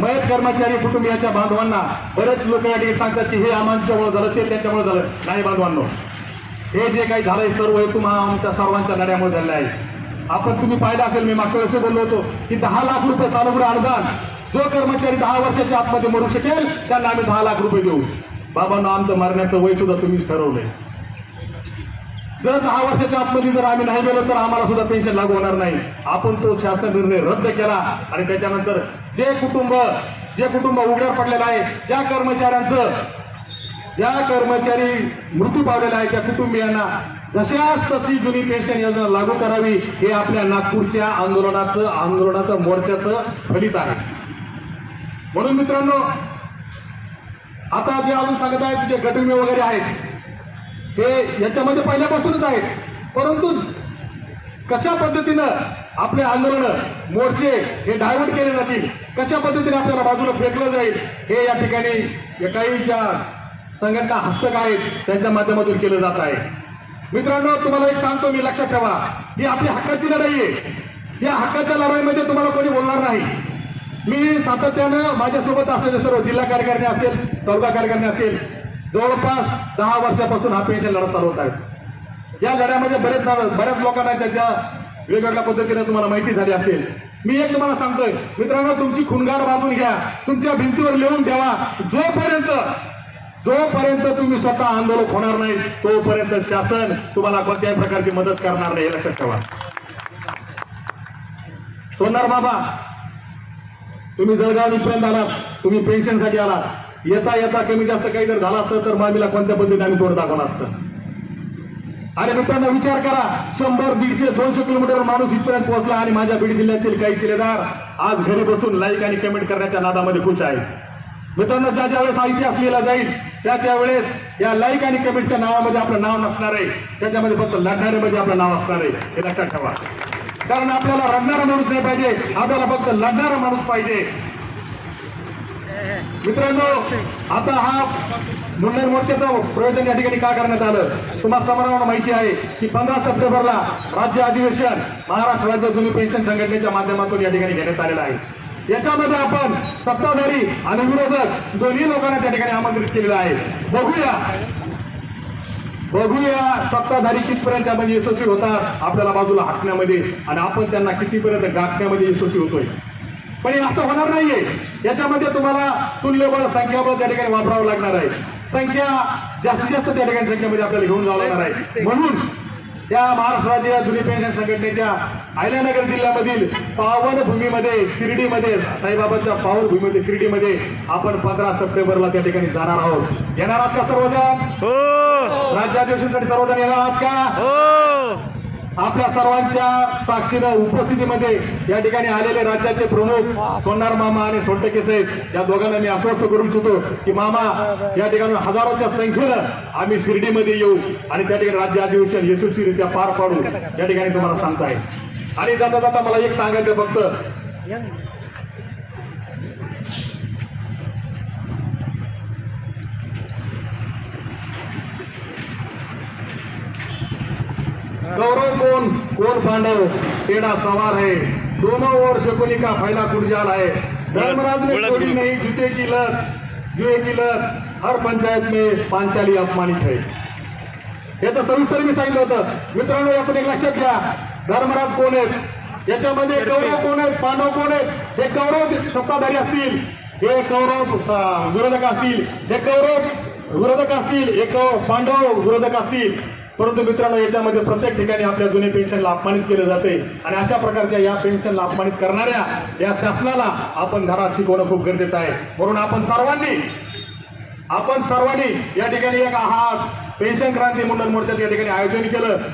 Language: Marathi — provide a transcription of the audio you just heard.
मयत कर्मचारी कुटुंबियाच्या बांधवांना बरेच लोक या ठिकाणी सांगतात की हे आमच्यामुळे झालं ते त्यांच्यामुळे झालं. नाही बांधवांनो हे जे काही झालंय सर्व हे तुम्हा आमच्या सर्वांच्या लढ्यामुळे झालेलं आहे. आपण तुम्ही पाहिलं असेल मी मागच्या वेळेस बोललो होतो की दहा लाख रुपये सानुग्रह अनुदान जो कर्मचारी दहा वर्षाच्या आतमध्ये मरू शकेल त्यांना आम्ही दहा लाख रुपये देऊ. बाबांना आमचं मरण्याचं वय सुद्धा तुम्हीच ठरवलंय. जर दहा वर्षाच्या आतमध्ये जर आम्ही नाही गेलो तर आम्हाला सुद्धा पेन्शन लागू होणार नाही. आपण तो शासन निर्णय रद्द केला आणि त्याच्यानंतर जे कुटुंब जे कुटुंब उघड्यावर पडलेलं आहे ज्या कर्मचाऱ्यांचं ज्या कर्मचारी मृत्यू पावलेला आहे त्या कुटुंबियांना जशाच तशी जुनी पेन्शन योजना लागू करावी हे आपल्या नागपूरच्या आंदोलनाचं आंदोलनाचं मोर्चाचं फलित आहे. म्हणून मित्रांनो आता जे अजून सांगत आहेत जे गटविमे वगैरे आहेत हे याच्यामध्ये पहिल्यापासूनच आहेत. परंतु कशा पद्धतीनं आपले आंदोलन मोर्चे हे डायव्हर्ट केले जातील. कशा पद्धतीने आपल्याला बाजूला फेकलं जाईल हे या ठिकाणी काही ज्या संघटना हस्तक आहेत त्यांच्या माध्यमातून केलं जात आहे. मित्रांनो तुम्हाला एक सांगतो मी लक्षात ठेवा. ही आपली हक्काची लढाई आहे. या हक्काच्या लढाईमध्ये तुम्हाला कोणी बोलणार नाही. मी सातत्यानं माझ्यासोबत असलेले सर्व जिल्हा कार्यकारिणी असेल तालुका कार्यकारिणी असेल जवळपास दहा वर्षापासून हा पेन्शन लढा चालवत आहेत. या लढ्यामध्ये बरेच बऱ्याच लोकांना त्याच्या वेगवेगळ्या पद्धतीने तुम्हाला माहिती झाली असेल. मी एक तुम्हाला सांगतोय. मित्रांनो तुमची खुणगाड बांधून घ्या. तुमच्या भिंतीवर लिहून ठेवा. जोपर्यंत जोपर्यंत तुम्ही स्वतः आंदोलक होणार नाही तोपर्यंत शासन तुम्हाला कोणत्याही प्रकारची मदत करणार नाही हे लक्षात ठेवा. सोनार बाबा तुम्ही जळगाव इथपर्यंत आलात. तुम्ही पेन्शनसाठी आलात. येता येता कमी जास्त काही जर झाला असतं तर मामीला कोणत्या पद्धतीने आम्ही तोड दाखवला असतं? आणि मित्रांनो विचार करा. शंभर दीडशे दोनशे किलोमीटर माणूस इथपर्यंत पोहोचला आणि माझ्या बीड जिल्ह्यातील काही शिलेदार आज घरी बसून लाईक आणि कमेंट करण्याच्या नादामध्ये खुश आहे मित्रांनो ज्या ज्या वेळेस इतिहास लिहिला जाईल त्या त्यावेळेस या लाईक आणि कमेंटच्या नावामध्ये आपलं नाव नसणार आहे. त्याच्यामध्ये फक्त लढणाऱ्यामध्ये आपलं नाव असणार आहे. हे लक्षात ठेवा. कारण आपल्याला रडणारा माणूस नाही पाहिजे. आपल्याला फक्त लढणारा माणूस पाहिजे. मित्रांनो आता हा मुंडेर मोर्चाचं प्रयोजन या ठिकाणी का करण्यात आलं? तुम्हाला समोरांना माहिती आहे की पंधरा सप्टेंबरला राज्य अधिवेशन महाराष्ट्र राज्य जुनी पेन्शन संघटनेच्या माध्यमातून या ठिकाणी घेण्यात आलेलं आहे. याच्यामध्ये आपण सत्ताधारी आणि विरोधक दोन्ही लोकांना त्या ठिकाणी आमंत्रित केलेलं आहे. बघूया. बघूया सत्ताधारी कितपर्यंत त्यामध्ये यशस्वी होतात आपल्याला बाजूला हाकण्यामध्ये आणि आपण त्यांना कितीपर्यंत गाठण्यामध्ये यशस्वी होतोय. पण हे असं होणार नाहीये. याच्यामध्ये तुम्हाला तुल्यबळ संख्याबळ त्या ठिकाणी वापरावं लागणार आहे. संख्या जास्तीत जास्त त्या ठिकाणी संख्येमध्ये आपल्याला घेऊन जावं लागणार आहे. म्हणून या महाराष्ट्र राज्य जुनी पेन्शन संघटनेच्या अहिल्यानगर जिल्ह्यामधील पावन भूमीमध्ये शिर्डीमध्ये साईबाबांच्या पावन भूमीमध्ये शिर्डीमध्ये आपण पंधरा सप्टेंबरला त्या ठिकाणी जाणार आहोत. येणार आहात का सर्वजण? हो. राज्याधिवेशनासाठी सर्वजण येणार आहात का? हो. आपल्या सर्वांच्या साक्षीनं उपस्थितीमध्ये या ठिकाणी आलेले राज्याचे प्रमुख सोनार मामा आणि सोनटके साहेब या दोघांना मी आश्वस्त करू इच्छितो की मामा या ठिकाणी हजारोच्या संख्येनं आम्ही शिर्डीमध्ये येऊ आणि त्या ठिकाणी राज्य अधिवेशन यशस्वीरित्या पार पाडू. या ठिकाणी तुम्हाला सांगताय आणि जाता जाता मला एक सांगायचं फक्त. कोण पांडव? टेढ़ा सवार है दोनों ओर शकुनी का फैला कुर्जाल है धर्मराज ने छोड़ी। नहीं. जूते की लत जुए की लत. हर पंचायत में पांचाली अपमानित है. याचं सविस्तर मी सांगितलं होतं. मित्रांनो यातून एक लक्षात घ्या. धर्मराज कोण आहेत? याच्यामध्ये कौरव कोण आहेत? पांडव कोण आहेत? हे कौरव सत्ताधारी असतील. हे कौरव विरोधक असतील. हे कौरव विरोधक असतील एक पांडव विरोधक असतील परंतु मित्रांनो याच्यामध्ये प्रत्येक ठिकाणी आपल्या जुने पेन्शनला अपमानित केले जाते. आणि अशा प्रकारच्या या पेन्शनला अपमानित करणाऱ्या या शासनाला आपण धडा शिकवणं खूप गरजेचं आहे. म्हणून आपण सर्वांनी आपण सर्वांनी या ठिकाणी एक हा पेन्शन क्रांती मुंडन मोर्चाचं या ठिकाणी आयोजन केलं.